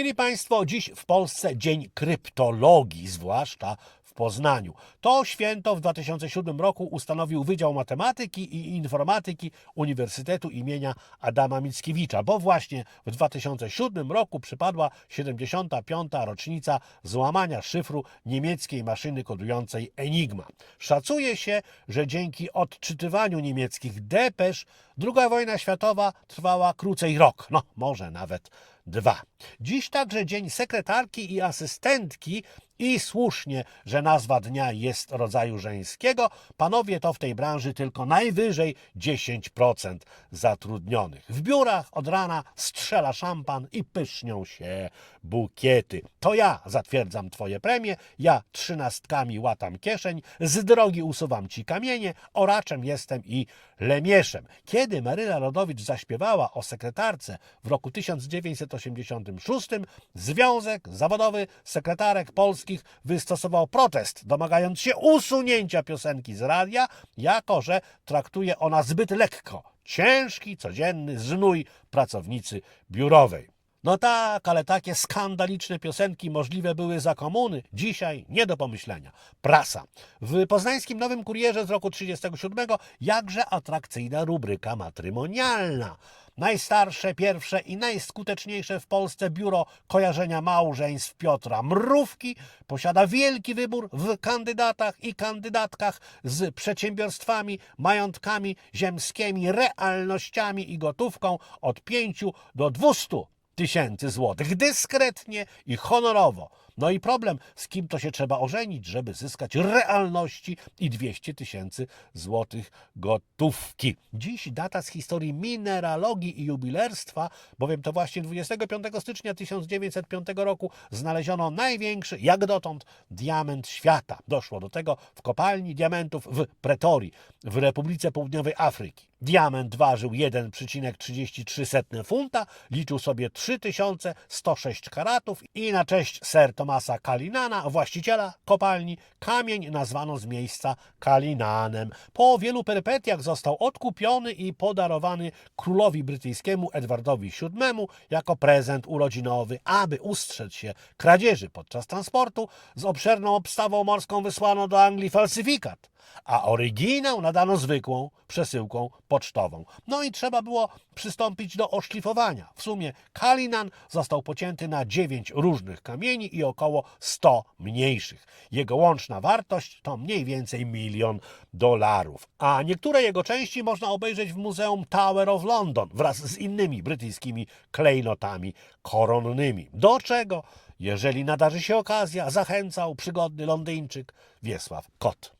Mieli Państwo, dziś w Polsce Dzień Kryptologii, zwłaszcza w Poznaniu. To święto w 2007 roku ustanowił Wydział Matematyki i Informatyki Uniwersytetu imienia Adama Mickiewicza, bo właśnie w 2007 roku przypadła 75. rocznica złamania szyfru niemieckiej maszyny kodującej Enigma. Szacuje się, że dzięki odczytywaniu niemieckich depesz II wojna światowa trwała krócej rok, no może nawet dwa. Dziś także Dzień Sekretarki i Asystentki i słusznie, że nazwa dnia jest rodzaju żeńskiego. Panowie to w tej branży tylko najwyżej 10% zatrudnionych. W biurach od rana strzela szampan i pysznią się bukiety. To ja zatwierdzam twoje premie, ja trzynastkami łatam kieszeń, z drogi usuwam ci kamienie, oraczem jestem i lemieszem. Kiedy Maryla Rodowicz zaśpiewała o sekretarce w roku 1986, Związek Zawodowy Sekretarek Polskich wystosował protest, domagając się usunięcia piosenki z radia, jako że traktuje ona zbyt lekko ciężki, codzienny znój pracownicy biurowej. No tak, ale takie skandaliczne piosenki możliwe były za komuny. Dzisiaj nie do pomyślenia. Prasa. W poznańskim Nowym Kurierze z roku 37 jakże atrakcyjna rubryka matrymonialna. Najstarsze, pierwsze i najskuteczniejsze w Polsce biuro kojarzenia małżeństw Piotra Mrówki posiada wielki wybór w kandydatach i kandydatkach z przedsiębiorstwami, majątkami ziemskimi, realnościami i gotówką od 5 do 200 tysięcy złotych. Dyskretnie i honorowo. No i problem, z kim to się trzeba ożenić, żeby zyskać realności i 200 tysięcy złotych gotówki. Dziś data z historii mineralogii i jubilerstwa, bowiem to właśnie 25 stycznia 1905 roku znaleziono największy, jak dotąd, diament świata. Doszło do tego w kopalni diamentów w Pretorii, w Republice Południowej Afryki. Diament ważył 1,33 funta, liczył sobie 3106 karatów i na cześć Sir Thomasa Kalinana, właściciela kopalni, kamień nazwano z miejsca Kalinanem. Po wielu perypetiach został odkupiony i podarowany królowi brytyjskiemu Edwardowi VII jako prezent urodzinowy, aby ustrzec się kradzieży podczas transportu. Z obszerną obstawą morską wysłano do Anglii falsyfikat, a oryginał nadano zwykłą przesyłką pocztową. No i trzeba było przystąpić do oszlifowania. W sumie Kalinan został pocięty na 9 różnych kamieni i około 100 mniejszych. Jego łączna wartość to mniej więcej milion dolarów. A niektóre jego części można obejrzeć w Muzeum Tower of London wraz z innymi brytyjskimi klejnotami koronnymi. Do czego, jeżeli nadarzy się okazja, zachęcał przygodny Londyńczyk Wiesław Kot.